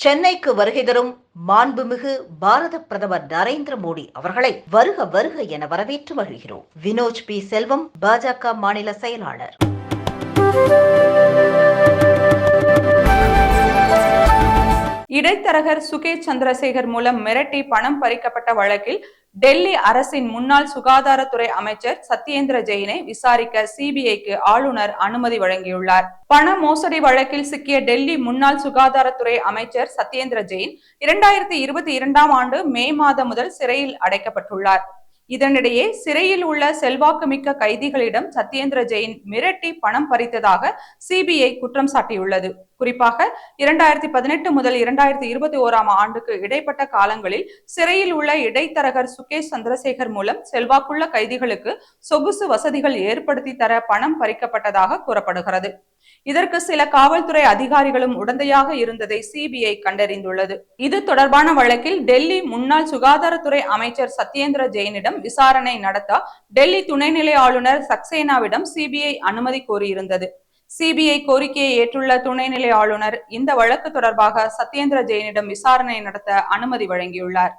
சென்னைக்கு வருகை தரும் மாண்புமிகு பாரத பிரதமர் நரேந்திர மோடி அவர்களை வருக வருக என வரவேற்று வருகிறோம் வினோஜ் பி. செல்வம் பாஜக மாநில செயலாளர். இடைத்தரகர் சுகேஷ் சந்திரசேகர் மூலம் மிரட்டி பணம் பறிக்கப்பட்ட வழக்கில் டெல்லி அரசின் முன்னாள் சுகாதாரத்துறை அமைச்சர் சத்யேந்திர ஜெயினை விசாரிக்க சிபிஐக்கு ஆளுநர் அனுமதி வழங்கியுள்ளார். பண மோசடி வழக்கில் சிக்கிய டெல்லி முன்னாள் சுகாதாரத்துறை அமைச்சர் சத்யேந்திர ஜெயின் இரண்டாயிரத்தி இருபத்தி இரண்டாம் ஆண்டு மே மாதம் முதல் சிறையில் அடைக்கப்பட்டுள்ளார். இதனிடையே சிறையில் உள்ள செல்வாக்குமிக்க கைதிகளிடம் சத்யேந்திர ஜெயின் மிரட்டி பணம் பறித்ததாக சிபிஐ குற்றம் சாட்டியுள்ளது. குறிப்பாக இரண்டாயிரத்தி பதினெட்டு முதல் இரண்டாயிரத்தி இருபத்தி ஓராம் ஆண்டுக்கு இடைப்பட்ட காலங்களில் சிறையில் உள்ள இடைத்தரகர் சுகேஷ் சந்திரசேகர் மூலம் செல்வாக்குள்ள கைதிகளுக்கு சொகுசு வசதிகள் ஏற்படுத்தி தர பணம் பறிக்கப்பட்டதாக கூறப்படுகிறது. இதற்கு சில காவல்துறை அதிகாரிகளும் உடந்தையாக இருந்ததை சிபிஐ கண்டறிந்துள்ளது. இது தொடர்பான வழக்கில் டெல்லி முன்னாள் சுகாதாரத்துறை அமைச்சர் சத்யேந்திர ஜெயினிடம் விசாரணை நடத்த டெல்லி துணைநிலை ஆளுநர் சக்சேனாவிடம் சிபிஐ அனுமதி கோரியிருந்தது. சிபிஐ கோரிக்கையை ஏற்றுள்ள துணைநிலை ஆளுநர் இந்த வழக்கு தொடர்பாக சத்யேந்திர ஜெயினிடம் விசாரணை நடத்த அனுமதி வழங்கியுள்ளார்.